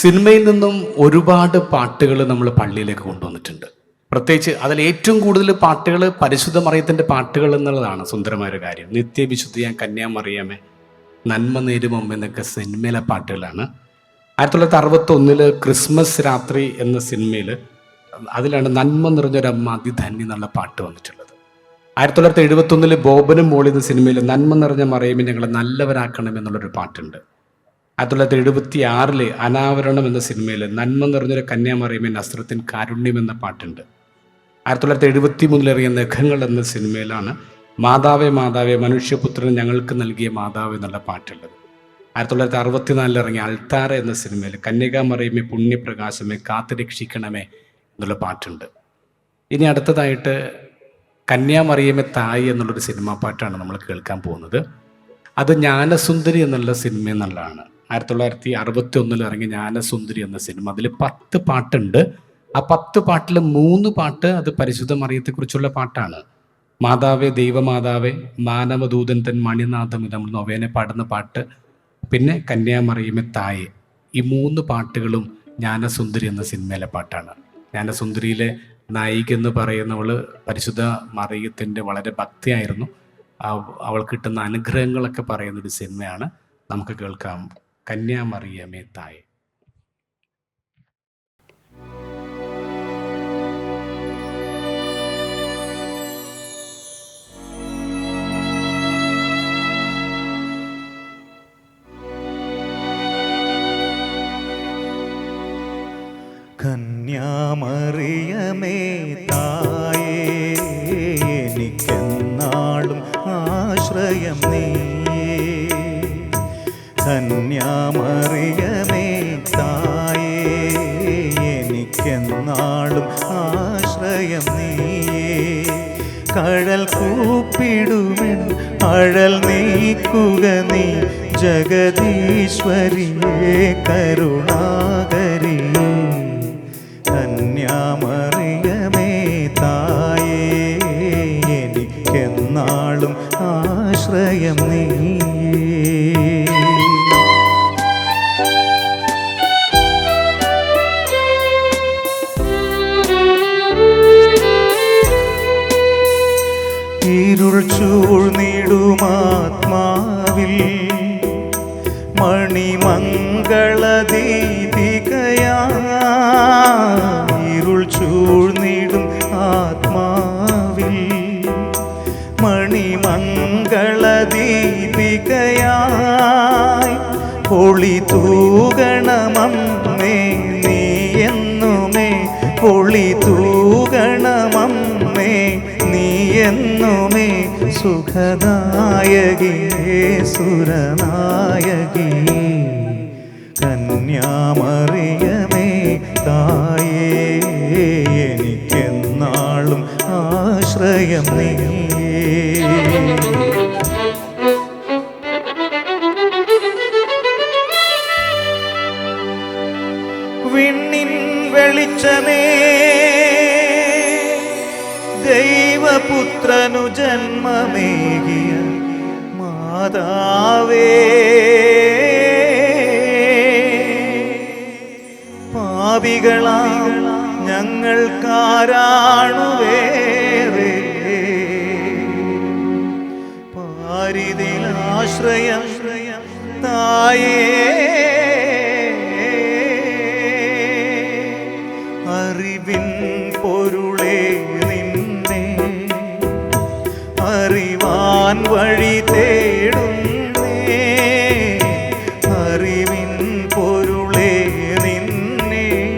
സിനിമയിൽ നിന്നും ഒരുപാട് പാട്ടുകൾ നമ്മൾ പള്ളിയിലേക്ക് കൊണ്ടുവന്നിട്ടുണ്ട്. പ്രത്യേകിച്ച് അതിൽ ഏറ്റവും കൂടുതൽ പാട്ടുകൾ പരിശുദ്ധ മറിയത്തിന്റെ പാട്ടുകൾ എന്നുള്ളതാണ് സുന്ദരമായ ഒരു കാര്യം. നിത്യവിശുദ്ധിയാൻ കന്യാമറിയാമേ നന്മ നേരും എന്നൊക്കെ സിനിമയിലെ പാട്ടുകളാണ്. ആയിരത്തി തൊള്ളായിരത്തി അറുപത്തി ഒന്നിൽ ക്രിസ്മസ് രാത്രി എന്ന സിനിമയിൽ അതിലാണ് നന്മ നിറഞ്ഞൊരമ്മ അതിധന്യ എന്നുള്ള പാട്ട് വന്നിട്ടുള്ളത്. ആയിരത്തി തൊള്ളായിരത്തി എഴുപത്തി ഒന്നിൽ ബോബനും മോളി എന്ന സിനിമയിൽ നന്മ നിറഞ്ഞ മറിയമ്മ ഞങ്ങളെ നല്ലവരാക്കണം എന്നുള്ളൊരു പാട്ടുണ്ട്. ആയിരത്തി തൊള്ളായിരത്തി എഴുപത്തി ആറിൽ അനാവരണം എന്ന സിനിമയിൽ നന്മ നിറഞ്ഞൊരു കന്യാമറിയമേ നസ്രത്തിൻ കാരുണ്യം എന്ന പാട്ടുണ്ട്. ആയിരത്തി തൊള്ളായിരത്തി എഴുപത്തി മൂന്നിലിറങ്ങിയ നഖങ്ങൾ എന്ന സിനിമയിലാണ് മാതാവേ മാതാവേ മനുഷ്യപുത്രൻ ഞങ്ങൾക്ക് നൽകിയ മാതാവ് എന്നുള്ള പാട്ടുള്ളത്. ആയിരത്തി തൊള്ളായിരത്തി അറുപത്തിനാലിൽ ഇറങ്ങിയ എന്ന സിനിമയിൽ കന്യകാമറിയമേ പുണ്യപ്രകാശമേ കാത്തുരക്ഷിക്കണമേ എന്നുള്ള പാട്ടുണ്ട്. ഇനി അടുത്തതായിട്ട് കന്യാമറിയമേ തായി എന്നുള്ളൊരു സിനിമാ പാട്ടാണ് നമ്മൾ കേൾക്കാൻ പോകുന്നത്. അത് ജ്ഞാനസുന്ദരി എന്നുള്ള സിനിമ എന്നുള്ളതാണ്. ആയിരത്തി തൊള്ളായിരത്തി അറുപത്തി ഒന്നിൽ ഇറങ്ങിയ ജ്ഞാനസുന്ദരി എന്ന സിനിമ. അതിൽ പത്ത് പാട്ടുണ്ട്. ആ പത്ത് പാട്ടിൽ മൂന്ന് പാട്ട് അത് പരിശുദ്ധ മറിയത്തെക്കുറിച്ചുള്ള പാട്ടാണ്. മാതാവേ ദൈവമാതാവേ മാനവദൂതൻ തൻ മണിനാഥം നമ്മൾ നൊവേനെ പാടുന്ന പാട്ട്. പിന്നെ കന്യാമറിയമേ തായെ. ഈ മൂന്ന് പാട്ടുകളും ജ്ഞാനസുന്ദരി എന്ന സിനിമയിലെ പാട്ടാണ്. ജ്ഞാനസുന്ദരിയിലെ നായിക എന്ന് പറയുന്നവൾ പരിശുദ്ധ മറിയത്തിന്റെ വളരെ ഭക്തിയായിരുന്നു. അവൾ കിട്ടുന്ന അനുഗ്രഹങ്ങളൊക്കെ പറയുന്നൊരു സിനിമയാണ്. നമുക്ക് കേൾക്കാം. കന്യാമറിയമേ തായേ കന്യാമറിയമേ തായേ എനിക്കെന്നാളും ആശ്രയം നീയേ കന്യാമറിയമേ തായേ എനിക്കെന്നാളും ആശ്രയം നീയേ. കഴൽ കൂപ്പിടുമെൻ അഴൽ നീക്കുക നീ ജഗദീശ്വരിയേ കരുണാകരിയേ കന്യാമറിയമേ തായേ എനിക്കെന്നാളും ആശ്രയം നീയേ ഇരുൾ ചൂഴ്ന്നിടുമാത്മാവിൽ മണിമംഗളദീപികയാ ഇരുൾ ചൂഴ്ന്നിടും ആത്മാവിൽ. മണിമംഗളദീപികയായി പൊളി തൂകണമമ്മേ എന്നുമേ സുഖദായകിയേ സുരനായകി. കന്യാമറിയമേ തായേ എനിക്കെന്നാളും ആശ്രയം നീയേ വെളിച്ചമേ ദൈവപുത്രനു ജന്മമേകിയ മാതാവേ. പാപികളാ ഞങ്ങൾക്കാരാണു വേറെ. പാരിതിലാശ്രയം തായേ. വഴി തേടുന്നേ. അറിവിൻ പൊരുളേ നിന്നെ.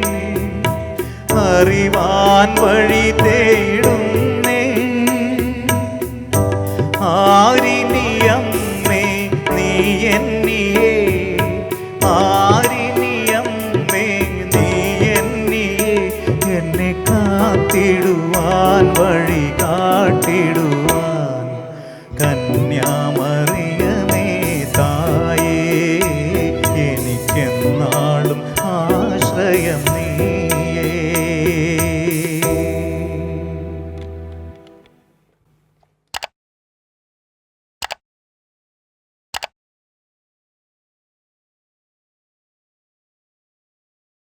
അറിവാൻ വഴി തേടുന്നേ. ആരിനിയമ്മേ നീ എന്നിയേ. ആരിനിയമ്മേ നീ എന്നിയേ. എന്നെ കാത്തിടുവാൻ വഴി കാട്ടിടുവാൻ